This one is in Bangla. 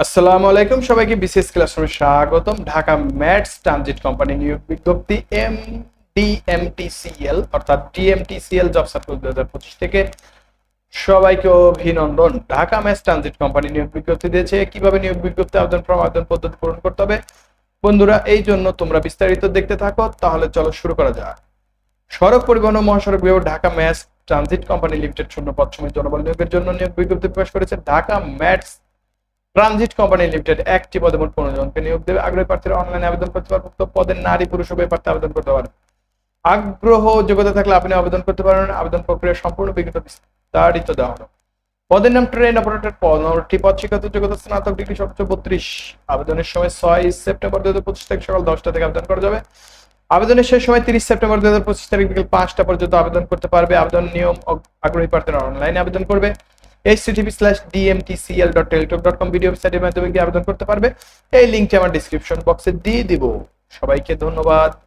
আসসালামু আলাইকুম, সবাইকে বিশেষ ক্লাসরুমে স্বাগতম। ঢাকা ম্যাটস ট্রানজিট কোম্পানি নিয়োগ বিজ্ঞপ্তি এম ডিএমটিসিএল অর্থাৎ ডিএমটিসিএল জব সার্কুল দু হাজার পঁচিশ থেকে সবাইকে অভিনন্দন। ঢাকা ম্যাটস ট্রানজিট কোম্পানি নিয়োগ বিজ্ঞপ্তি দিয়েছে, কীভাবে নিয়োগ বিজ্ঞপ্তি আবেদন ফর্ম আবেদন পদ্ধতি পূরণ করতে হবে? বন্ধুরা, এই জন্য তোমরা বিস্তারিত দেখতে থাকো, তাহলে চলো শুরু করা যাক। সড়ক পরিবহন মহাসড়ক বিভাগ Dhaka mass transit company limited শূন্য পদ সময় জনবল নিয়োগের জন্য নিয়োগ বিজ্ঞপ্তি প্রকাশ করেছে। Dhaka mass transit company limited একটি পদে মোট পনেরো জনকে নিয়োগ দেবে। আগ্রহী প্রার্থীরা অনলাইনে আবেদন করতে পারবেন। উক্ত পদের নারী, পুরুষ উভয় প্রার্থী আবেদন করতে পারেন। আগ্রহ, যোগ্যতা থাকলে আপনি আবেদন করতে পারেন। আবেদন প্রক্রিয়া সম্পূর্ণ বিজ্ঞপ্তি বিস্তারিত দেওয়া হলো পদের নাম ট্রেন অপারেটর পনেরোটি পদ শিক্ষাগত যোগ্যতা, স্নাতক, ডিগ্রি, সর্বোচ্চ বত্রিশ। আবেদনের সময় ছয় সেপ্টেম্বর দু হাজার পঁচিশ তারিখ সকাল দশটা থেকে আবেদন করা যাবে। আবেদনের শেষ সময় তিরিশ সেপ্টেম্বর দু হাজার পঁচিশ তারিখ বিকেল পাঁচটা পর্যন্ত আবেদন করতে পারবে। আবেদন নিয়ম, আগ্রহী প্রার্থীরা অনলাইনে আবেদন করবে। HTTP slash dot dot com video ওয়েবসাইটের মাধ্যমে গিয়ে আবেদন করতে পারবে। এই লিঙ্কটি আমার ডিসক্রিপশন বক্সে দিয়ে দিব। সবাইকে ধন্যবাদ।